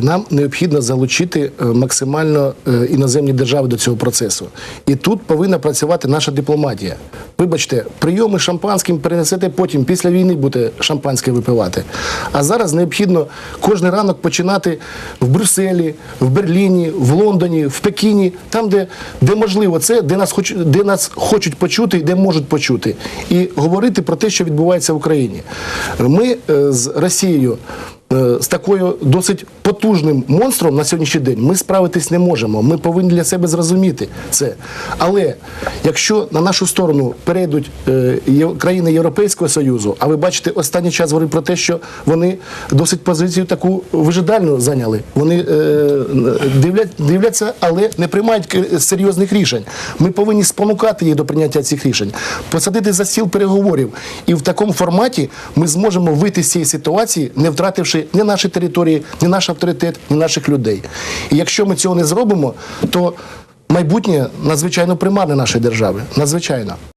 Нам необхідно залучити е, максимально е, іноземні держави до цього процесу. І тут повинна працювати наша дипломатія. Вибачте, прийоми шампанським перенесете потім, після війни будете шампанське випивати. А зараз необхідно кожен ранок починати в Брюсселі, в Берліні, в Лондоні, в Пекіні, там, де, де можливо це, де нас, хоч, де нас хочуть почути і де можуть почути. І говорити про те, що відбувається в Україні. Ми е, з Росією з такою досить потужним монстром на сьогоднішній день ми справитись не можемо. Ми повинні для себе зрозуміти це. Але якщо на нашу сторону перейдуть е, країни Європейського Союзу, а ви бачите, останній час говорить про те, що вони досить позицію таку вижидальну зайняли. Вони е, дивлять, дивляться, але не приймають серйозних рішень. Ми повинні спонукати їх до прийняття цих рішень, посадити за стіл переговорів. І в такому форматі ми зможемо вийти з цієї ситуації, не втративши ні наші території, ні наш авторитет, ні наших людей. І якщо ми цього не зробимо, то майбутнє надзвичайно примарне нашої держави. Надзвичайно.